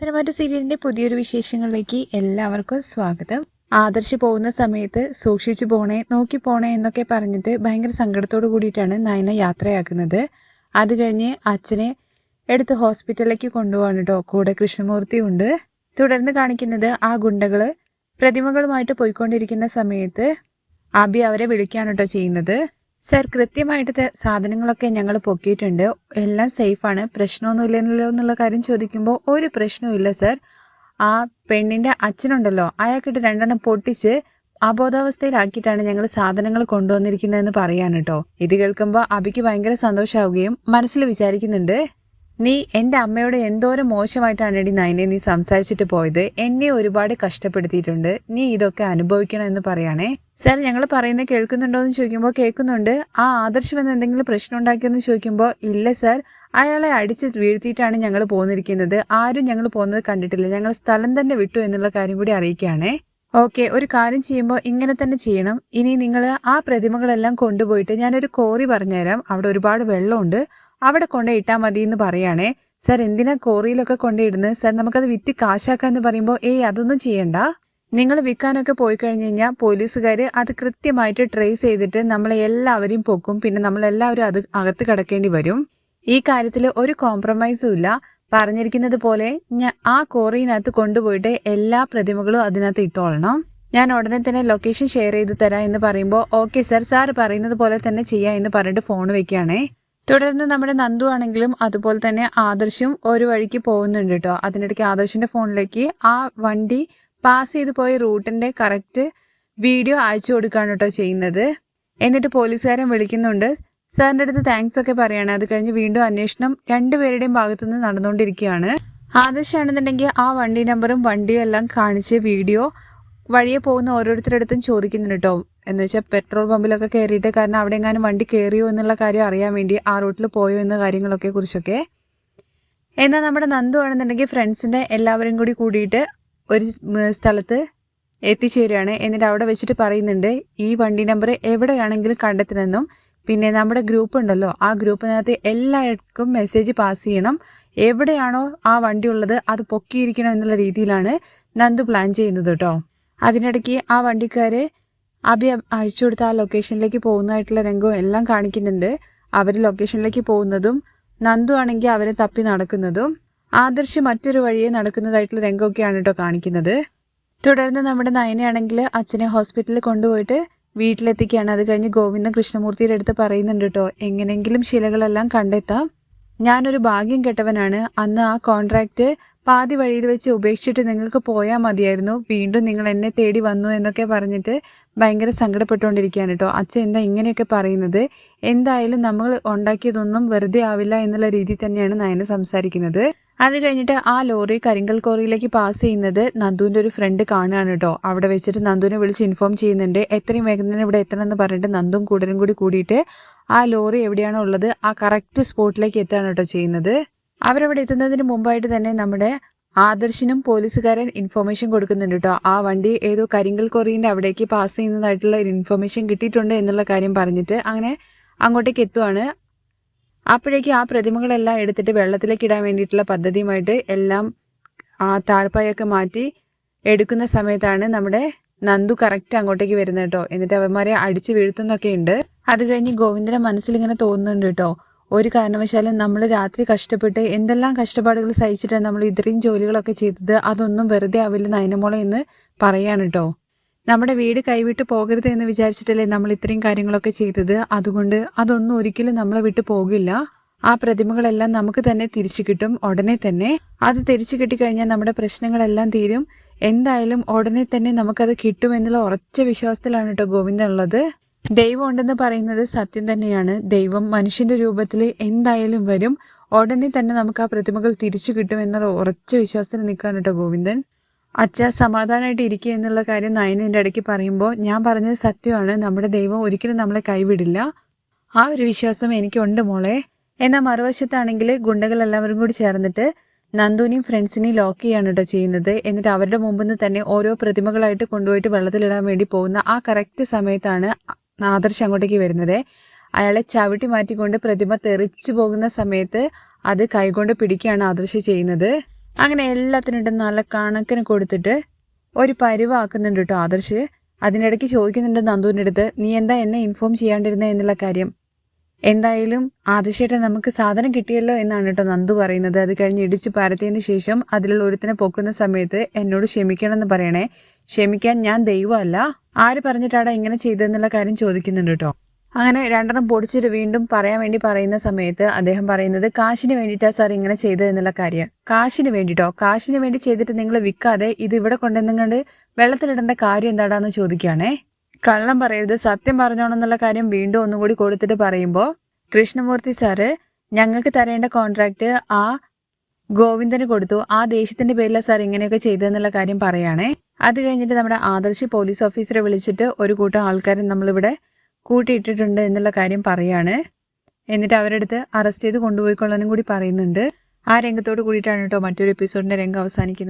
തിരമാറ്റ സീരിയലിന്റെ പുതിയൊരു വിശേഷങ്ങളിലേക്ക് എല്ലാവർക്കും സ്വാഗതം. ആദർശ് പോകുന്ന സമയത്ത് സൂക്ഷിച്ചു പോണേ നോക്കി പോണേ എന്നൊക്കെ പറഞ്ഞിട്ട് ഭയങ്കര സങ്കടത്തോട് കൂടിയിട്ടാണ് നയന യാത്രയാക്കുന്നത്. അത് കഴിഞ്ഞ് അച്ഛനെ എടുത്ത് ഹോസ്പിറ്റലിലേക്ക് കൊണ്ടുപോകാണ് കേട്ടോ കൂടെ കൃഷ്ണമൂർത്തി ഉണ്ട്. തുടർന്ന് കാണിക്കുന്നത് ആ ഗുണ്ടകൾ പ്രതിമകളുമായിട്ട് പോയിക്കൊണ്ടിരിക്കുന്ന സമയത്ത് അബി അവരെ വിളിക്കാണ് കേട്ടോ ചെയ്യുന്നത്. സർ കൃത്യമായിട്ട് സാധനങ്ങളൊക്കെ ഞങ്ങൾ പൊക്കിയിട്ടുണ്ട്. എല്ലാം സേഫ് ആണ്. പ്രശ്നമൊന്നുമില്ലല്ലോ എന്നുള്ള കാര്യം ചോദിക്കുമ്പോൾ ഒരു പ്രശ്നവും സർ ആ പെണ്ണിന്റെ അച്ഛനുണ്ടല്ലോ അയാൾക്കിട്ട് രണ്ടെണ്ണം പൊട്ടിച്ച് അബോധാവസ്ഥയിലാക്കിയിട്ടാണ് ഞങ്ങൾ സാധനങ്ങൾ കൊണ്ടുവന്നിരിക്കുന്നതെന്ന് പറയാണ് കേട്ടോ ഇത് കേൾക്കുമ്പോൾ അബിക്ക് ഭയങ്കര സന്തോഷമാവുകയും മനസ്സിൽ വിചാരിക്കുന്നുണ്ട് നീ എന്റെ അമ്മയോട് എന്തോരം മോശമായിട്ടാണ് എടി നയനെ നീ സംസാരിച്ചിട്ട് പോയത്? എന്നെ ഒരുപാട് കഷ്ടപ്പെടുത്തിയിട്ടുണ്ട്. നീ ഇതൊക്കെ അനുഭവിക്കണം എന്ന് പറയാണേ. സർ ഞങ്ങൾ പറയുന്നത് കേൾക്കുന്നുണ്ടോ എന്ന് ചോദിക്കുമ്പോൾ കേൾക്കുന്നുണ്ട്. ആ ആദർശം എന്ന് എന്തെങ്കിലും പ്രശ്നം ഉണ്ടാക്കിയെന്ന് ചോദിക്കുമ്പോൾ ഇല്ല സാർ അയാളെ അടിച്ച് വീഴ്ത്തിയിട്ടാണ് ഞങ്ങൾ പോന്നിരിക്കുന്നത്. ആരും ഞങ്ങൾ പോകുന്നത് കണ്ടിട്ടില്ല. ഞങ്ങൾ സ്ഥലം തന്നെ വിട്ടു എന്നുള്ള കാര്യം കൂടി അറിയിക്കുകയാണേ. ഓക്കെ ഒരു കാര്യം ചെയ്യുമ്പോൾ ഇങ്ങനെ തന്നെ ചെയ്യണം. ഇനി നിങ്ങൾ ആ പ്രതിമകളെല്ലാം കൊണ്ടുപോയിട്ട് ഞാനൊരു കോറി പറഞ്ഞുതരാം. അവിടെ ഒരുപാട് വെള്ളമുണ്ട്. അവിടെ കൊണ്ട് ഇട്ടാൽ മതി എന്ന് പറയുകയാണേ സാർ എന്തിനാ കോറിയിലൊക്കെ കൊണ്ടിടുന്നത് സാർ നമുക്കത് വിറ്റ് കാശാക്കാന്ന് പറയുമ്പോൾ ഏയ് അതൊന്നും ചെയ്യണ്ട. നിങ്ങൾ വിൽക്കാനൊക്കെ പോയി കഴിഞ്ഞു കഴിഞ്ഞാൽ പോലീസുകാർ അത് കൃത്യമായിട്ട് ട്രേസ് ചെയ്തിട്ട് നമ്മളെ എല്ലാവരെയും പൊക്കും. പിന്നെ നമ്മളെല്ലാവരും അത് അകത്ത് കിടക്കേണ്ടി വരും. ഈ കാര്യത്തിൽ ഒരു കോംപ്രമൈസും ഇല്ല. പറഞ്ഞിരിക്കുന്നത് പോലെ ഞാൻ ആ കോറിനകത്ത് കൊണ്ടുപോയിട്ട് എല്ലാ പ്രതിമകളും അതിനകത്ത് ഇട്ടോളണം. ഞാൻ ഉടനെ തന്നെ ലൊക്കേഷൻ ഷെയർ ചെയ്ത് തരാം എന്ന് പറയുമ്പോൾ ഓക്കെ സർ സാർ പറയുന്നത് പോലെ തന്നെ ചെയ്യാം എന്ന് പറഞ്ഞിട്ട് ഫോൺ വെക്കുകയാണേ. തുടർന്ന് നമ്മുടെ നന്ദു ആണെങ്കിലും അതുപോലെ തന്നെ ആദർശും ഒരു വഴിക്ക് പോകുന്നുണ്ട് കേട്ടോ അതിനിടയ്ക്ക് ആദർശിന്റെ ഫോണിലേക്ക് ആ വണ്ടി പാസ് ചെയ്ത് പോയ റൂട്ടിന്റെ കറക്റ്റ് വീഡിയോ അയച്ചു കൊടുക്കുകയാണ് കേട്ടോ ചെയ്യുന്നത്. എന്നിട്ട് പോലീസുകാരൻ വിളിക്കുന്നുണ്ട് സാറിന്റെ അടുത്ത് താങ്ക്സ് ഒക്കെ പറയാണ്. അത് കഴിഞ്ഞ് വീണ്ടും അന്വേഷണം രണ്ടുപേരുടെയും ഭാഗത്തുനിന്ന് നടന്നുകൊണ്ടിരിക്കുകയാണ്. ആദർശാണെന്നുണ്ടെങ്കിൽ ആ വണ്ടി നമ്പറും വണ്ടിയും എല്ലാം കാണിച്ച് വീഡിയോ വഴിയെ പോകുന്ന ഓരോരുത്തരുടെ അടുത്തും ചോദിക്കുന്നുണ്ട് കേട്ടോ. എന്ന് വെച്ചാൽ പെട്രോൾ പമ്പിലൊക്കെ കയറിയിട്ട് കാരണം അവിടെ എങ്ങാനും വണ്ടി കയറിയോ എന്നുള്ള കാര്യം അറിയാൻ വേണ്ടി ആ റൂട്ടിൽ പോയോ എന്ന കാര്യങ്ങളൊക്കെ കുറിച്ചൊക്കെ. എന്നാൽ നമ്മുടെ നന്ദു ആണെന്നുണ്ടെങ്കിൽ ഫ്രണ്ട്സിന്റെ എല്ലാവരും കൂടി കൂടിയിട്ട് ഒരു സ്ഥലത്ത് എത്തിച്ചേരുകയാണ്. എന്നിട്ട് അവിടെ വെച്ചിട്ട് പറയുന്നുണ്ട് ഈ വണ്ടി നമ്പർ എവിടെയാണെങ്കിലും കണ്ടെത്തണമെന്നും. പിന്നെ നമ്മുടെ ഗ്രൂപ്പ് ഉണ്ടല്ലോ ആ ഗ്രൂപ്പിനകത്ത് എല്ലാവർക്കും മെസ്സേജ് പാസ് ചെയ്യണം. എവിടെയാണോ ആ വണ്ടി ഉള്ളത് അത് പൊക്കിയിരിക്കണം എന്നുള്ള രീതിയിലാണ് നന്ദു പ്ലാൻ ചെയ്യുന്നത് കേട്ടോ അതിനിടയ്ക്ക് ആ വണ്ടിക്കാര് അഭി അയച്ചു കൊടുത്ത ആ ലൊക്കേഷനിലേക്ക് പോകുന്നതായിട്ടുള്ള രംഗവും എല്ലാം കാണിക്കുന്നുണ്ട്. അവർ ലൊക്കേഷനിലേക്ക് പോകുന്നതും നന്ദു ആണെങ്കിൽ അവരെ തപ്പി നടക്കുന്നതും. ആദർശ് മറ്റൊരു വഴിയെ നടക്കുന്നതായിട്ടുള്ള രംഗമൊക്കെയാണ് കേട്ടോ കാണിക്കുന്നത്. തുടർന്ന് നമ്മുടെ നയനയാണെങ്കിൽ അച്ഛനെ ഹോസ്പിറ്റലിൽ കൊണ്ടുപോയിട്ട് വീട്ടിലെത്തിക്കുകയാണ്. അത് കഴിഞ്ഞ് ഗോവിന്ദൻ കൃഷ്ണമൂർത്തിയുടെ അടുത്ത് പറയുന്നുണ്ട് കേട്ടോ എങ്ങനെയെങ്കിലും ശിലകളെല്ലാം കണ്ടെത്താം. ഞാനൊരു ഭാഗ്യം കെട്ടവനാണ്. അന്ന് ആ കോൺട്രാക്ട് പാതി വഴിയിൽ വെച്ച് ഉപേക്ഷിച്ചിട്ട് നിങ്ങൾക്ക് പോയാൽ മതിയായിരുന്നു. വീണ്ടും നിങ്ങൾ എന്നെ തേടി വന്നു എന്നൊക്കെ പറഞ്ഞിട്ട് ഭയങ്കര സങ്കടപ്പെട്ടുകൊണ്ടിരിക്കുകയാണ് കേട്ടോ അച്ഛൻ എന്താ ഇങ്ങനെയൊക്കെ പറയുന്നത്? എന്തായാലും നമ്മൾ ഉണ്ടാക്കിയതൊന്നും വെറുതെ ആവില്ല എന്നുള്ള രീതിയിൽ തന്നെയാണ് നയന സംസാരിക്കുന്നത്. അത് കഴിഞ്ഞിട്ട് ആ ലോറി കരിങ്കൽ കോറിയിലേക്ക് പാസ് ചെയ്യുന്നത് നന്ദുവിന്റെ ഒരു ഫ്രണ്ട് കാണുകയാണ് കേട്ടോ. അവിടെ വെച്ചിട്ട് നന്ദുവിനെ വിളിച്ച് ഇൻഫോം ചെയ്യുന്നുണ്ട്. എത്രയും വേഗം തന്നെ ഇവിടെ എത്തണം എന്ന് പറഞ്ഞിട്ട് നന്ദും കൂടരും കൂടി കൂടിയിട്ട് ആ ലോറി എവിടെയാണോ ഉള്ളത് ആ കറക്റ്റ് സ്പോട്ടിലേക്ക് എത്താണ് കേട്ടോ ചെയ്യുന്നത്. അവരവിടെ എത്തുന്നതിന് മുമ്പായിട്ട് തന്നെ നമ്മുടെ ആദർശിനും പോലീസുകാരൻ ഇൻഫോർമേഷൻ കൊടുക്കുന്നുണ്ട് കേട്ടോ. ആ വണ്ടി ഏതോ കരിങ്കൽ കോറിയുടെ അവിടേക്ക് പാസ് ചെയ്യുന്നതായിട്ടുള്ള ഒരു ഇൻഫോർമേഷൻ കിട്ടിയിട്ടുണ്ട് എന്നുള്ള കാര്യം പറഞ്ഞിട്ട് അങ്ങനെ അങ്ങോട്ടേക്ക് എത്തുവാണ്. അപ്പോഴേക്ക് ആ പ്രതിമകളെല്ലാം എടുത്തിട്ട് വെള്ളത്തിലേക്ക് ഇടാൻ വേണ്ടിയിട്ടുള്ള പദ്ധതിയുമായിട്ട് എല്ലാം ആ താഴ്പായൊക്കെ മാറ്റി എടുക്കുന്ന സമയത്താണ് നമ്മുടെ നന്ദു കറക്റ്റ് അങ്ങോട്ടേക്ക് വരുന്നത് കേട്ടോ. എന്നിട്ട് അവന്മാരെ അടിച്ചു വീഴ്ത്തുന്നൊക്കെ ഉണ്ട്. അത് കഴിഞ്ഞ് മനസ്സിൽ ഇങ്ങനെ തോന്നുന്നുണ്ട് കേട്ടോ. ഒരു കാരണവശാലും നമ്മൾ രാത്രി കഷ്ടപ്പെട്ട് എന്തെല്ലാം കഷ്ടപ്പാടുകൾ സഹിച്ചിട്ടാണ് നമ്മൾ ഇത്രയും ജോലികളൊക്കെ ചെയ്തത്? അതൊന്നും വെറുതെ ആവില്ല നയനമോളെ എന്ന് പറയാണ് കേട്ടോ. നമ്മുടെ വീട് കൈവിട്ട് പോകരുത് എന്ന് വിചാരിച്ചിട്ടല്ലേ നമ്മൾ ഇത്രയും കാര്യങ്ങളൊക്കെ ചെയ്തത്. അതുകൊണ്ട് അതൊന്നും ഒരിക്കലും നമ്മളെ വിട്ട് പോകില്ല. ആ പ്രതിമകളെല്ലാം നമുക്ക് തന്നെ തിരിച്ചു കിട്ടും ഉടനെ തന്നെ. അത് തിരിച്ചു കിട്ടിക്കഴിഞ്ഞാൽ നമ്മുടെ പ്രശ്നങ്ങളെല്ലാം തീരും. എന്തായാലും ഉടനെ തന്നെ നമുക്കത് കിട്ടുമെന്നുള്ള ഉറച്ച വിശ്വാസത്തിലാണ് കേട്ടോ ഗോവിന്ദൻ ഉള്ളത്. ദൈവം ഉണ്ടെന്ന് പറയുന്നത് സത്യം തന്നെയാണ്. ദൈവം മനുഷ്യന്റെ രൂപത്തിൽ എന്തായാലും വരും. ഉടനെ തന്നെ നമുക്ക് ആ പ്രതിമകൾ തിരിച്ചു കിട്ടും എന്നുള്ള ഉറച്ച വിശ്വാസത്തിൽ നിൽക്കുകയാണ് കേട്ടോ ഗോവിന്ദൻ. അച്ഛ സമാധാനമായിട്ട് ഇരിക്കുക എന്നുള്ള കാര്യം നയനന്റെ ഇടയ്ക്ക് പറയുമ്പോൾ ഞാൻ പറഞ്ഞത് സത്യമാണ്. നമ്മുടെ ദൈവം ഒരിക്കലും നമ്മളെ കൈവിടില്ല. ആ ഒരു വിശ്വാസം എനിക്കുണ്ട് മോളെ. എന്നാൽ മറുവശത്താണെങ്കിൽ ഗുണ്ടകൾ എല്ലാവരും കൂടി ചേർന്നിട്ട് നന്ദുവിനെയും ഫ്രണ്ട്സിനെയും ലോക്ക് ചെയ്യാണ് കേട്ടോ ചെയ്യുന്നത്. എന്നിട്ട് അവരുടെ മുമ്പിൽ നിന്ന് തന്നെ ഓരോ പ്രതിമകളായിട്ട് കൊണ്ടുപോയിട്ട് വെള്ളത്തിലിടാൻ വേണ്ടി പോകുന്ന ആ കറക്റ്റ് സമയത്താണ് ആദർശ് അങ്ങോട്ടേക്ക് വരുന്നത്. അയാളെ ചവിട്ടി മാറ്റിക്കൊണ്ട് പ്രതിമ തെറിച്ചു പോകുന്ന സമയത്ത് അത് കൈകൊണ്ട് പിടിക്കുകയാണ് ആദർശ് ചെയ്യുന്നത്. അങ്ങനെ എല്ലാത്തിനും ഇട്ട് നല്ല കണക്കിന് കൊടുത്തിട്ട് ഒരു പരിവാക്കുന്നുണ്ട് കേട്ടോ ആദർശ്. അതിനിടയ്ക്ക് ചോദിക്കുന്നുണ്ട് നന്ദുവിന്റെ അടുത്ത് നീ എന്താ എന്നെ ഇൻഫോം ചെയ്യാണ്ടിരുന്നേ? എന്നുള്ള കാര്യം. എന്തായാലും ആദിശേട്ടൻ നമുക്ക് സാധനം കിട്ടിയല്ലോ എന്നാണ് കേട്ടോ നന്ദു പറയുന്നത്. അത് കഴിഞ്ഞ് ഇടിച്ച് പരത്തിയതിന് ശേഷം അതിലുള്ള ഒരുത്തിനെ പൊക്കുന്ന സമയത്ത് എന്നോട് ക്ഷമിക്കണം എന്ന് പറയണേ. ക്ഷമിക്കാൻ ഞാൻ ദൈവമല്ല. ആര് പറഞ്ഞിട്ടാടാ ഇങ്ങനെ ചെയ്തതെന്നുള്ള കാര്യം ചോദിക്കുന്നുണ്ട് കേട്ടോ അങ്ങനെ രണ്ടെണ്ണം പൊടിച്ചിട്ട് വീണ്ടും പറയാൻ വേണ്ടി പറയുന്ന സമയത്ത് അദ്ദേഹം പറയുന്നത് കാശിന് വേണ്ടിയിട്ടാ സാർ ഇങ്ങനെ ചെയ്തത് എന്നുള്ള കാര്യം. കാശിന് വേണ്ടിട്ടോ? കാശിന് വേണ്ടി ചെയ്തിട്ട് നിങ്ങൾ വിൽക്കാതെ ഇത് ഇവിടെ കൊണ്ടുവന്നുകൊണ്ട് വെള്ളത്തിലിടേണ്ട കാര്യം എന്താടാന്ന് ചോദിക്കുകയാണേ? കള്ളം പറയരുത്. സത്യം പറഞ്ഞോണെന്നുള്ള കാര്യം വീണ്ടും ഒന്നുകൂടി കൊടുത്തിട്ട് പറയുമ്പോൾ കൃഷ്ണമൂർത്തി സാറ് ഞങ്ങൾക്ക് തരേണ്ട കോൺട്രാക്ട് ആ ഗോവിന്ദന് കൊടുത്തു. ആ ദേശത്തിന്റെ പേരിലാണ് സാർ ഇങ്ങനെയൊക്കെ ചെയ്തതെന്നുള്ള കാര്യം പറയുകയാണേ അത് കഴിഞ്ഞിട്ട് നമ്മുടെ ആദർശ് പോലീസ് ഓഫീസറെ വിളിച്ചിട്ട് ഒരു കൂട്ടം ആൾക്കാരെ നമ്മളിവിടെ കൂട്ടിയിട്ടിട്ടുണ്ട് എന്നുള്ള കാര്യം പറയാണ്. എന്നിട്ട് അവരുടെ അടുത്ത് അറസ്റ്റ് ചെയ്ത് കൊണ്ടുപോയിക്കൊള്ളാനും കൂടി പറയുന്നുണ്ട്. ആ രംഗത്തോട് കൂടിയിട്ടാണ് കേട്ടോ മറ്റൊരു എപ്പിസോഡിന്റെ രംഗം അവസാനിക്കുന്നത്.